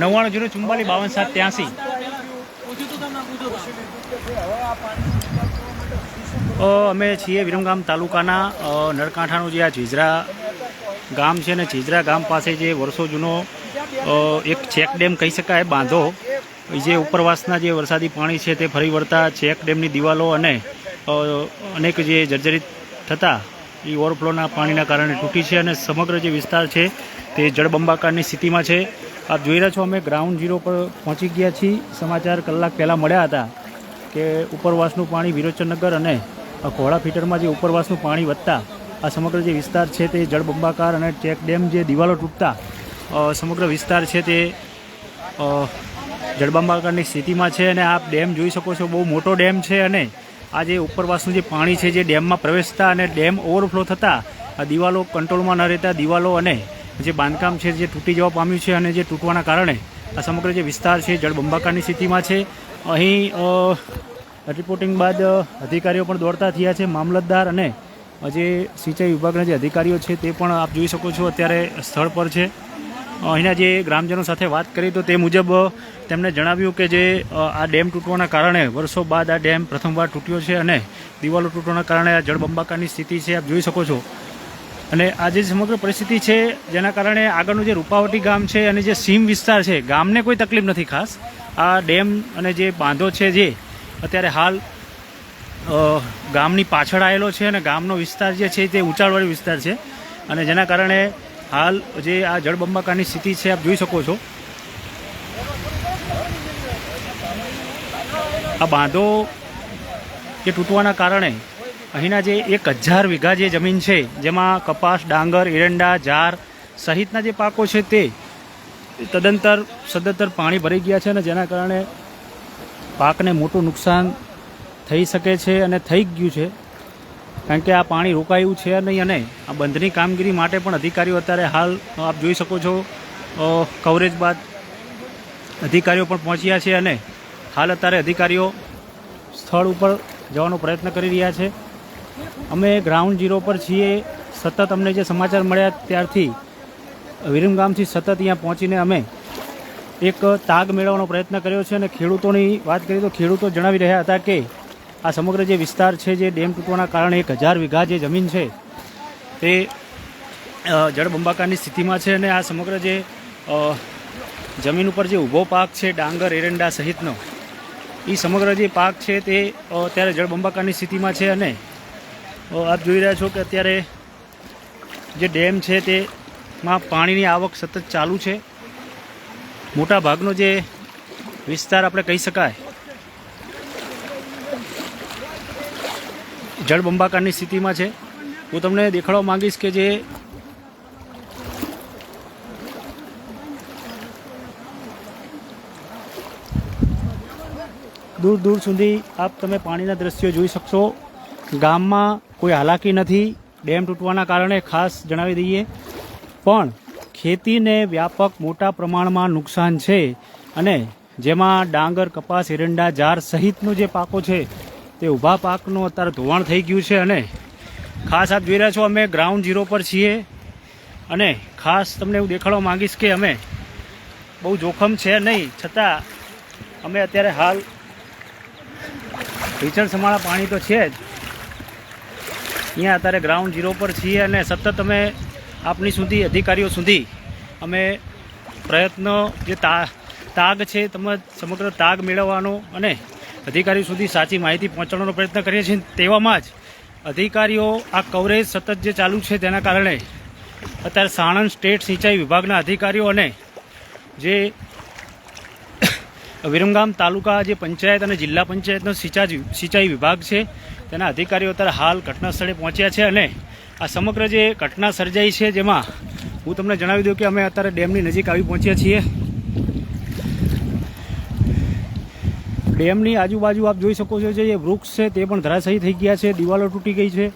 નવ્વાણું જીરો ચુમ્માલીસ બાવન સાત ત્યાંસી. અમે છીએ વિરમગામ તાલુકાના નળકાંઠાનું જે આ ઝીઝરા ગામ છે ને ઝીઝરા ગામ પાસે જે વર્ષો જૂનો એક ચેક ડેમ કહી શકાય, બાંધો. જે ઉપરવાસના જે વરસાદી પાણી છે તે ફરી વળતા ચેક ડેમની દિવાલો અને અનેક જે જર્જરિત થતાં, એ ઓવરફ્લોના પાણીના કારણે તૂટી છે અને સમગ્ર જે વિસ્તાર છે તે જળબંબાકારની સ્થિતિમાં છે. આપ જોઈ રહ્યા છો, અમે ગ્રાઉન્ડ ઝીરો પર પહોંચી ગયા છીએ. સમાચાર કલાક પહેલાં મળ્યા હતા કે ઉપરવાસનું પાણી વિરોચનનગર અને ઘોડા ફીટરમાં જે ઉપરવાસનું પાણી વધતા, આ સમગ્ર જે વિસ્તાર છે તે જળબંબાકાર અને ચેક ડેમ જે દિવાલો તૂટતા સમગ્ર વિસ્તાર છે તે જળબંબાકારની સ્થિતિમાં છે અને આપ ડેમ જોઈ શકો છો, બહુ મોટો ડેમ છે અને આ જે ઉપરવાસનું જે પાણી છે, જે ડેમમાં પ્રવેશતા અને ડેમ ઓવરફ્લો થતાં, આ દિવાલો કંટ્રોલમાં ન રહેતા દિવાલો અને જે બાંધકામ છે, જે તૂટી જવા પામ્યું છે અને જે તૂટવાના કારણે આ સમગ્ર જે વિસ્તાર છે જળબંબાકારની સ્થિતિમાં છે. અહીં રિપોર્ટિંગ બાદ અધિકારીઓ પણ દોડતા થયા છે. મામલતદાર અને જે સિંચાઈ વિભાગના જે અધિકારીઓ છે, તે પણ આપ જોઈ શકો છો અત્યારે સ્થળ પર છે. અહીંના જે ગ્રામજનો સાથે વાત કરી તો તે મુજબ તેમણે જણાવ્યું કે જે આ ડેમ તૂટવાના કારણે વર્ષો બાદ આ ડેમ પ્રથમવાર તૂટ્યો છે અને દિવાલો તૂટવાના કારણે આ જળબંબાકારની સ્થિતિ છે. આપ જોઈ શકો છો અને આ જે સમગ્ર પરિસ્થિતિ છે જેના કારણે આગળનું જે રૂપાવટી ગામ છે અને જે સીમ વિસ્તાર છે, ગામને કોઈ તકલીફ નથી ખાસ. આ ડેમ અને જે બાંધો છે જે, અત્યારે હાલ ગામની પાછળ આવેલો છે અને ગામનો વિસ્તાર જે છે તે ઊંચાણવાળી વિસ્તાર છે. અને જેના કારણે હાલ જે આ જળબંબાકારની સ્થિતિ છે, આપ જોઈ શકો છો. આ બાંધો જે તૂટવાના કારણે અહીંના જે એક હજાર વીઘા જે જમીન છે, જેમાં કપાસ, ડાંગર, એરંડા, જાર સહિતના જે પાકો છે તે તદંતર, સદંતર પાણી ભરી ગયા છે અને જેના કારણે પાકને મોટું નુકસાન થઈ શકે છે અને થઈ ગયું છે. કારણ કે આ પાણી રોકાયું છે નહીં અને આ બંધની કામગીરી માટે પણ અધિકારીઓ અત્યારે હાલ, આપ જોઈ શકો છો કવરેજ બાદ અધિકારીઓ પણ પહોંચ્યા છે અને હાલ અત્યારે અધિકારીઓ સ્થળ ઉપર જવાનો પ્રયત્ન કરી રહ્યા છે. અમે ગ્રાઉન્ડ ઝીરો પર છીએ. સતત અમને જે સમાચાર મળ્યા ત્યારથી વિરમગામથી સતત અહીંયા પહોંચીને અમે એક તાગ મેળવવાનો પ્રયત્ન કર્યો છે અને ખેડૂતોની વાત કરીએ તો ખેડૂતો જણાવી રહ્યા હતા કે આ સમગ્ર જે વિસ્તાર છે, જે ડેમ તૂટવાના કારણે એક હજાર વીઘા જે જમીન છે, તે જળબંબાકારની સ્થિતિમાં છે અને આ સમગ્ર જે જમીન ઉપર જે ઊભો પાક છે, ડાંગર, એરંડા સહિતનો એ સમગ્ર જે પાક છે, તે અત્યારે જળબંબાકારની સ્થિતિમાં છે અને આપ જોઈ રહ્યા છો કે અત્યારે જે ડેમ છે તેમાં પાણીની આવક સતત ચાલુ છે. મોટા ભાગનો જે વિસ્તાર આપણે કહી શકાય, જળબંબાકારની સ્થિતિમાં છે. હું તમને દેખાડવા માંગીશ કે જે દૂર દૂર સુધી આપ તમે પાણીના દ્રશ્યો જોઈ શકશો. ગામમાં કોઈ હાલાકી નથી. ડેમ તૂટવાના કારણે ખાસ જણાવી દઈએ. પણ ખેતીને વ્યાપક મોટા પ્રમાણમાં નુકસાન છે અને જેમાં ડાંગર, કપાસ, એરંડા જાર સહિતનું જે પાકો છે, તે ઊભા પાકનું અત્યારે ધોવાણ થઈ ગયું છે અને ખાસ આપ જોઈ રહ્યા છો, અમે ગ્રાઉન્ડ ઝીરો પર છીએ. અને ખાસ તમને હું દેખાડવા માંગીશ કે અમે બહુ જોખમ છે નહીં. છતાં અમે અત્યારે હાલ ઢીચણ સમાળા પાણી તો છે જ. અહીંયા અત્યારે ગ્રાઉન્ડ ઝીરો પર છીએ અને સતત અમે આપની સુધી, અધિકારીઓ સુધી અમે પ્રયત્નો, જે તા, તાગ છે તેમજ સમગ્ર તાગ મેળવવાનો અને અધિકારીઓ સુધી સાચી માહિતી પહોંચાડવાનો પ્રયત્ન કરીએ છીએ. તેવામાં જ અધિકારીઓ આ કવરેજ સતત જે ચાલુ છે તેના કારણે અત્યારે સાણંદ સ્ટેટ સિંચાઈ વિભાગના અધિકારીઓ અને જે વિરમગામ તાલુકા જે પંચાયત અને જિલ્લા પંચાયતનો સિંચાઈ સિંચાઈ વિભાગ છે તેના અધિકારીઓ અત્યારે હાલ ઘટના સ્થળે પહોંચ્યા છે અને આ સમગ્ર જે ઘટના સર્જાઈ છે જેમાં હું તમને જણાવી દઉં કે અમે અત્યારે ડેમની નજીક આવી પહોંચ્યા છીએ. ડેમની આજુબાજુ આપ જોઈ શકો છો જે વૃક્ષ છે તે પણ ધરાશાયી થઈ ગયા છે, દિવાલો તૂટી ગઈ છે.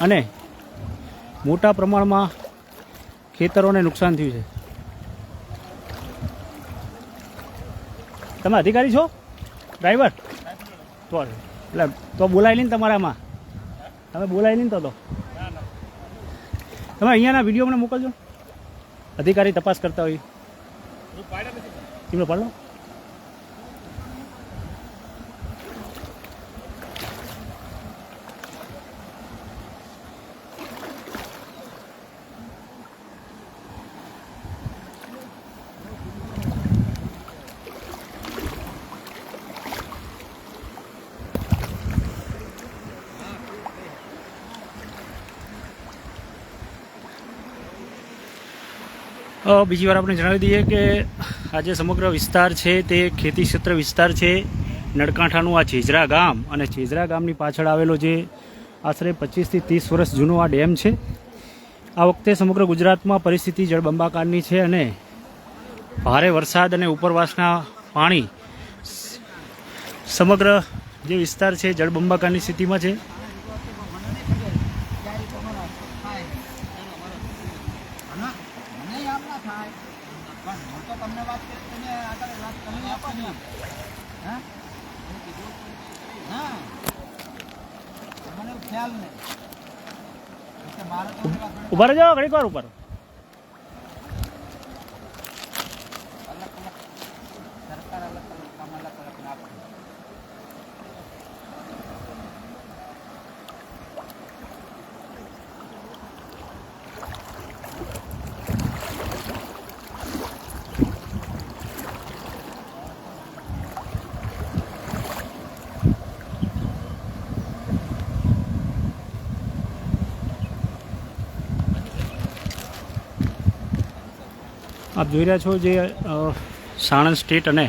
અને મોટા પ્રમાણમાં ખેતરોને નુકસાન થયું છે. તમે અધિકારી છો? ડ્રાઈવર? તો એટલે તો બોલાવી લઈને તમારામાં. તમે બોલાવી લઈને તો તો. તમે અહીંયાના વીડિયો મને મોકલજો. અધિકારી તપાસ કરતા હોય. એમનો પાડો. બીજી વાર આપણે જણાવી દઈએ કે આ જે સમગ્ર વિસ્તાર છે, તે ખેતી ક્ષેત્ર વિસ્તાર છે નળકાંઠાનું આ છેજરા ગામ. અને છેજરા ગામની પાછળ આવેલો જે આશરે પચીસથી ત્રીસ વર્ષ જૂનો આ ડેમ છે. આ વખતે સમગ્ર ગુજરાતમાં પરિસ્થિતિ જળબંબાકારની છે અને ભારે વરસાદ અને ઉપરવાસના પાણી સમગ્ર જે વિસ્તાર છે, જળબંબાકારની સ્થિતિમાં છે નહીં આમ ના થાય પણ હું તો તમને વાત કરી તમે આગળ વાત કરી આપો ને હા હા મને એવું ખ્યાલ નહીં એટલે મારે તો પેલા ઘણી ઊભા રહેજો ઘડીક વાર ઉપર સરકાર અલગ અલગ કામ અલગ અલગ ના જોઈ રહ્યા છો જે સાણંદ સ્ટેટ અને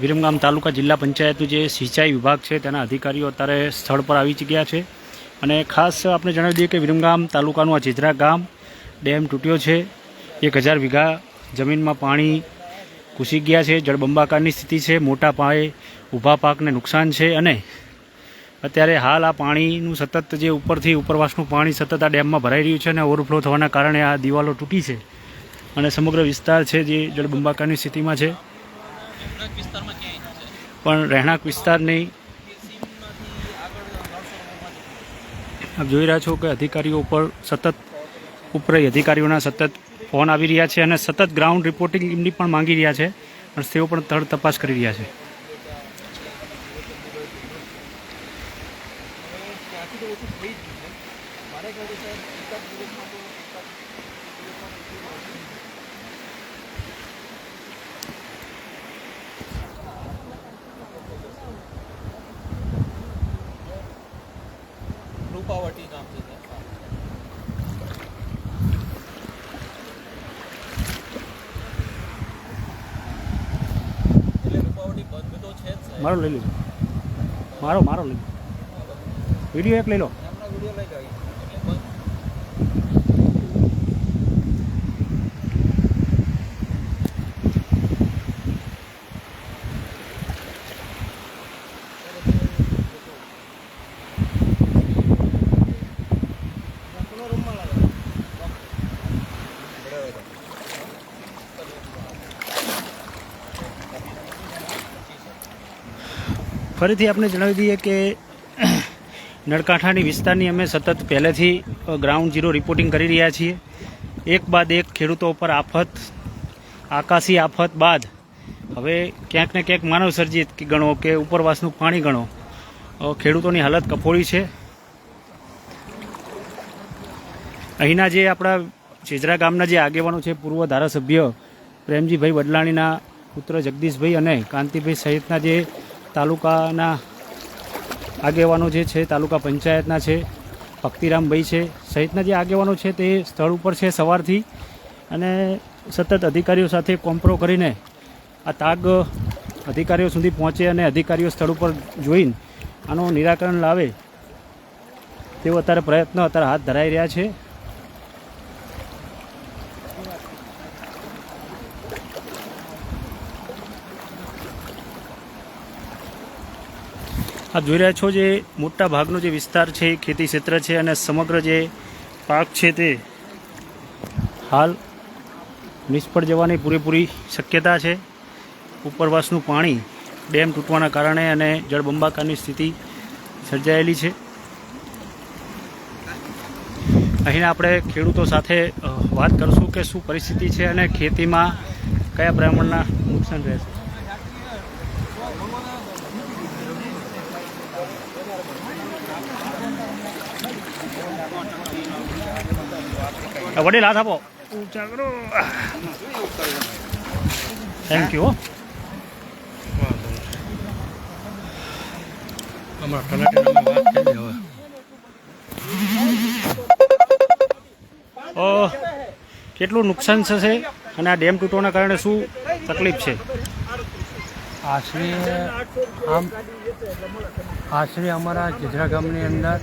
વિરમગામ તાલુકા જિલ્લા પંચાયતનું જે સિંચાઈ વિભાગ છે તેના અધિકારીઓ અત્યારે સ્થળ પર આવી ગયા છે. અને ખાસ આપણે જણાવી દઈએ કે વિરમગામ તાલુકાનું આ ચિત્રા ગામ ડેમ તૂટ્યો છે. એક હજાર વીઘા જમીનમાં પાણી ઘૂસી ગયા છે. જળબંબાકારની સ્થિતિ છે. મોટા પાયે ઊભા પાકને નુકસાન છે અને અત્યારે હાલ આ પાણીનું સતત જે ઉપરથી ઉપરવાસનું પાણી સતત આ ડેમમાં ભરાઈ રહ્યું છે અને ઓવરફ્લો થવાના કારણે આ દિવાલો તૂટી છે. અને સમગ્ર વિસ્તાર છે જે જળબંબાકારની સ્થિતિમાં છે. પણ રહેણાંક વિસ્તાર નહીં. આપ જોઈ રહ્યા છો કે અધિકારીઓ ઉપર સતત ઉપરાય અધિકારીઓના સતત ફોન આવી રહ્યા છે અને સતત ગ્રાઉન્ડ રિપોર્ટિંગ એમની પણ માંગી રહ્યા છે અને તેઓ પણ તળ તપાસ કરી રહ્યા છે રૂપાવટી નામ છે એટલે રૂપાવટી બંધ તો છે જ સાહેબ મારો લઈ લીધો. મારો મારો લઈ લો વીડિયો એક લઈ લો. ફરીથી આપણે જણાવી દઈએ કે નળકાંઠાની વિસ્તારની અમે સતત પહેલેથી ગ્રાઉન્ડ ઝીરો રિપોર્ટિંગ કરી રહ્યા છીએ. એક બાદ એક ખેડૂતો ઉપર આફત, આકાશી આફત બાદ હવે ક્યાંક ને ક્યાંક માનવસર્જિત ગણો કે ઉપરવાસનું પાણી ગણો ખેડૂતોની હાલત કફોળી છે. અહીંના જે આપણા છેજરા ગામના જે આગેવાનો છે, પૂર્વ ધારાસભ્ય પ્રેમજીભાઈ વડલાણીના પુત્ર જગદીશભાઈ અને કાંતિભાઈ સહિતના જે તાલુકાના આગેવાનો જે છે, તાલુકા પંચાયતના છે, ભક્તિરામભાઈ છે, સહિતના જે આગેવાનો છે તે સ્થળ ઉપર છે સવારથી અને સતત અધિકારીઓ સાથે કોમ્પ્રો કરીને આ તાગ અધિકારીઓ સુધી પહોંચે અને અધિકારીઓ સ્થળ ઉપર જોઈને આનું નિરાકરણ લાવે તેવો અત્યારે પ્રયત્ન અત્યારે હાથ ધરાઈ રહ્યા છે. આપ જોઈ રહ્યા છો જે મોટા ભાગનો જે વિસ્તાર છે એ ખેતી ક્ષેત્ર છે અને સમગ્ર જે પાક છે તે હાલ નિષ્ફળ જવાની પૂરેપૂરી શક્યતા છે. ઉપરવાસનું પાણી ડેમ તૂટવાના કારણે અને જળબંબાકારની સ્થિતિ સર્જાયેલી છે. અહીં આપણે ખેડૂતો સાથે વાત કરશું કે શું પરિસ્થિતિ છે અને ખેતીમાં કયા પ્રમાણના નુકસાન રહેશે. વડીલ હાથ આપો. ઊંચા કરો થેન્ક યુ અ, કેટલું નુકસાન થશે અને આ ડેમ તૂટવાના કારણે શું તકલીફ છે? આશરે આમ આશરે અમારા જજરા ગામની અંદર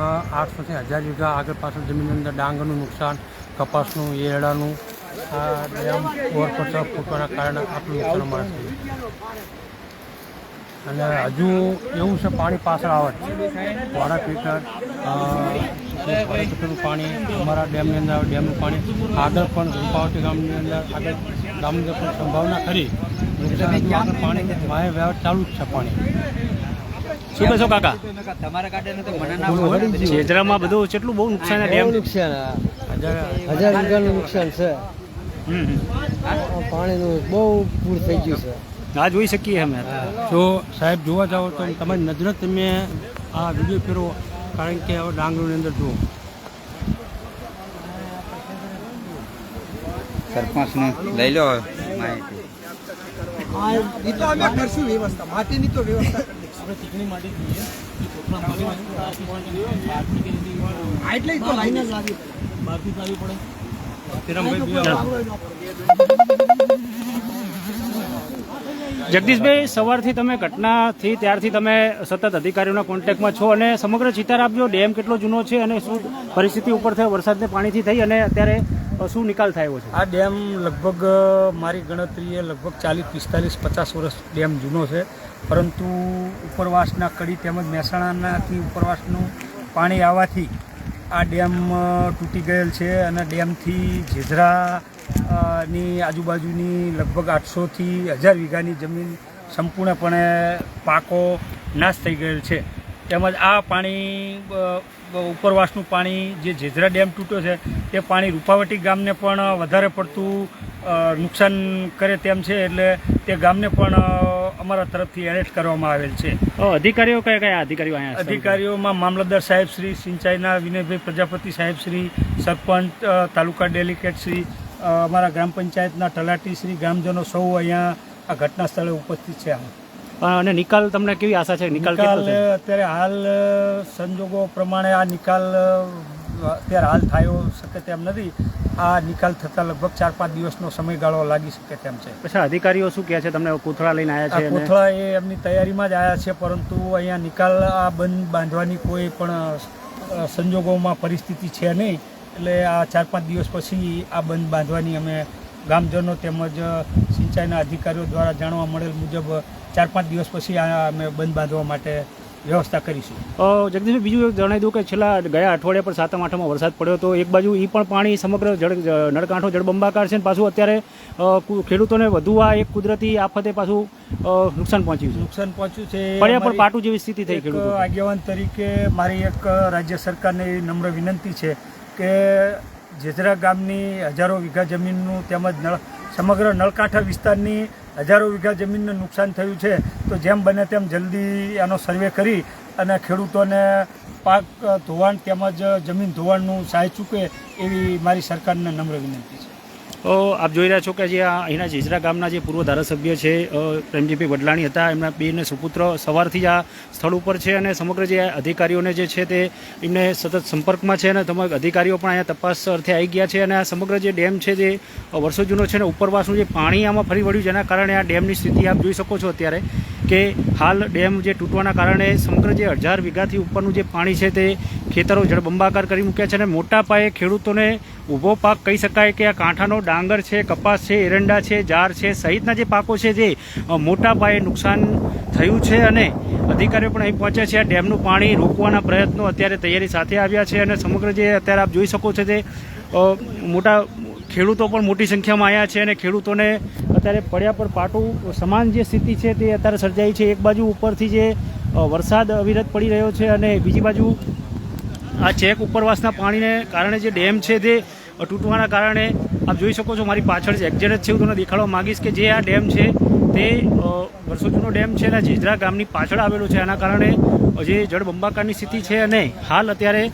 આઠસોથી હજાર વીઘા આગળ પાછળ જમીનની અંદર ડાંગરનું નુકસાન, કપાસનું એરડાનું આ ડેમ ઓવરફ્લો ફૂટવાના કારણે આટલું નુકસાન અમારે થયું. અને હજુ એવું છે, પાણી પાછળ આવે છે. વાડા પીટર પાણી, અમારા ડેમની અંદર, ડેમનું પાણી આગળ પણ રૂપાવટી ગામની અંદર, આગળ ગામની અંદર પણ સંભાવના ખરી. પાણી વ્યવહાર ચાલુ જ છે પાણી. શું કહેશો કાકા? તમારા કાઢે તો મને ના જેજરામાં બધું કેટલું બહુ નુકસાન છે ડેમ? હજાર હજાર વીઘાનું નુકસાન છે. પાણીનું બહુ પૂર થઈ ગયું છે. આ જોઈ શકીએ અમે. જો સાહેબ જોવા જાઓ તો તમારી નજરે તમે આ વીડિયો ફેરવો કારણ કે હવે ડાંગરોની અંદર જુઓ. સરપંચને લઈ લો માહિતી. તો અમે કરશું વ્યવસ્થા. માટીની તો વ્યવસ્થા. કરી દઈશું હા, એટલે તો લાઈન જ લાગી જગદીશભાઈ સવારથી તમે ઘટનાથી ત્યારથી તમે સતત અધિકારીઓના કોન્ટેક્ટમાં છો અને સમગ્ર ચિતાર આપજો. ડેમ કેટલો જૂનો છે અને શું પરિસ્થિતિ ઉપર થયો? વરસાદને પાણીથી થઈ અને અત્યારે શું નિકાલ થયો છે? આ ડેમ લગભગ મારી ગણતરીએ લગભગ ચાલીસ પિસ્તાલીસ પચાસ વર્ષ ડેમ જૂનો છે. પરંતુ ઉપરવાસના કડી તેમજ મહેસાણાનાથી ઉપરવાસનું પાણી આવવાથી આ ડેમ તૂટી ગયેલ છે અને ડેમથી જેજરા ની આજુબાજુની લગભગ આઠસોથી હજાર વીઘાની જમીન સંપૂર્ણપણે પાકો નાશ થઈ ગયેલ છે. તેમજ આ પાણી ઉપરવાસનું પાણી જે જેજરા ડેમ તૂટ્યો છે તે પાણી રૂપાવટી ગામને પણ વધારે પડતું નુકસાન કરે તેમ છે એટલે તે ગામને પણ અમારા તરફથી એરેસ્ટ કરવામાં આવેલ છે. અધિકારીઓ કયા કયા અધિકારીઓ અહીંયા અધિકારીઓમાં મામલતદાર સાહેબ શ્રી સિંચાઈના વિનયભાઈ પ્રજાપતિ સાહેબ શ્રી સરપંચ તાલુકા ડેલિકેટ શ્રી અમારા ગ્રામ પંચાયતના તલાટી શ્રી ગ્રામજનો સૌ અહીંયા આ ઘટના સ્થળે ઉપસ્થિત છે અ, અને નિકાલ તમને કેવી આશા છે? નિકાલ નિકાલ અત્યારે હાલ સંજોગો પ્રમાણે આ નિકાલ અત્યારે હાલ થયો શકે તેમ નથી. આ નિકાલ થતા લગભગ ચાર પાંચ દિવસનો સમયગાળો લાગી શકે તેમ છે. પછી અધિકારીઓ શું કહે છે? તમને કોથળા લઈને આવ્યા છે કોથળા એ એમની તૈયારીમાં જ આવ્યા છે પરંતુ અહીંયા નિકાલ આ બંધ બાંધવાની કોઈ પણ સંજોગોમાં પરિસ્થિતિ છે નહીં. એટલે આ ચાર પાંચ દિવસ પછી આ બંધ બાંધવાની અમે ગામજનો તેમજ સિંચાઈના અધિકારીઓ દ્વારા જાણવા મળેલ મુજબ ચાર પાંચ દિવસ પછી આ અમે બંધ બાંધવા માટે વ્યવસ્થા કરીશું. જગદીશભાઈ બીજું એક જણાવી દઉં કે છેલ્લા ગયા અઠવાડિયા પર સાતમ આઠમાં વરસાદ પડ્યો તો એક બાજુ એ પણ પાણી સમગ્ર જળ નળકાંઠો જળબંબાકાર છે પાછું અત્યારે ખેડૂતોને વધુ આ એક કુદરતી આફતે પાછું નુકસાન પહોંચ્યું છે. નુકસાન પહોંચ્યું છે. પડ્યા પર પાટું જેવી સ્થિતિ થઈ ખેડૂતો આગેવાન તરીકે મારી એક રાજ્ય સરકારને નમ્ર વિનંતી છે કે જેજરા ગામની હજારો વીઘા જમીનનું તેમજ નળ સમગ્ર નળકાંઠા વિસ્તારની હજારો વીઘા જમીનનું નુકસાન થયું છે, તો જેમ બને તેમ જલ્દી આનો સર્વે કરી અને ખેડૂતોને પાક ધોવાણ તેમજ જમીન ધોવાણનું સહાય ચૂકે એવી મારી સરકારને નમ્ર વિનંતી છે. આપ જોઈ રહ્યા છો કે જે અહીંના જેજરા ગામના જે પૂર્વ ધારાસભ્ય છે પ્રેમજીભાઈ વડલાણી હતા, એમના બેને સુપુત્ર સવારથી જ આ સ્થળ ઉપર છે અને સમગ્ર જે અધિકારીઓને જે છે તે એમને સતત સંપર્કમાં છે અને તમામ અધિકારીઓ પણ અહીંયા તપાસ અર્થે આવી ગયા છે અને આ સમગ્ર જે ડેમ છે જે વર્ષો જૂનો છે ને ઉપરવાસનું જે પાણી આમાં ફરી વળ્યું જેના કારણે આ ડેમની સ્થિતિ આપ જોઈ શકો છો અત્યારે. કે હાલ ડેમ જે તૂટવાના કારણે સમગ્ર જે હજાર વીઘાથી ઉપરનું જે પાણી છે તે ખેતરો જળબંબાકાર કરી મૂક્યા છે અને મોટા પાયે ખેડૂતોને ઊભો પાક કહી શકાય કે આ કાંઠાનો ડાંગર છે, કપાસ છે, એરંડા છે જાર છે, સહિતના જે પાકો છે જે મોટા પાયે નુકસાન થયું છે અને અધિકારીઓ પણ અહીં પહોંચ્યા છે. આ ડેમનું પાણી રોકવાના પ્રયત્નો અત્યારે તૈયારી સાથે આવ્યા છે અને સમગ્ર જે અત્યારે આપ જોઈ શકો છો તે મોટા ખેડૂતો પણ મોટી સંખ્યામાં આવ્યા છે અને ખેડૂતોને અત્યારે પડ્યા પર પાટું સમાન જે સ્થિતિ છે તે અત્યારે સર્જાઈ છે. એક બાજુ ઉપરથી જે વરસાદ અવિરત પડી રહ્યો છે અને બીજી બાજુ આ ચેક ઉપરવાસના પાણીને કારણે જે ડેમ છે તે તૂટવાના કારણે આપ જોઈ શકો છો મારી પાછળ જે એક્ઝેટ છે, હું તમને દેખાડવા માંગીશ કે જે આ ડેમ છે તે વર્ષો જૂનો ડેમ છે અને જીજરા ગામની પાછળ આવેલો છે. આના કારણે જે જળબંબાકારની સ્થિતિ છે અને હાલ અત્યારે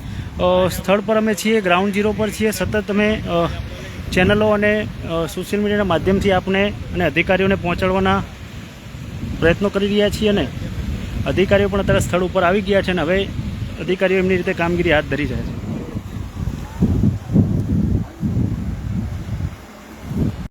સ્થળ પર અમે છીએ, ગ્રાઉન્ડ ઝીરો પર છીએ. સતત અમે ચેનલો અને સોશિયલ મીડિયાના માધ્યમથી આપણે અને અધિકારીઓને પહોંચાડવાના પ્રયત્નો કરી રહ્યા છીએ અને અધિકારીઓ પણ અત્યારે સ્થળ ઉપર આવી ગયા છે અને હવે અધિકારીઓ એમની રીતે કામગીરી હાથ ધરી રહ્યા છે.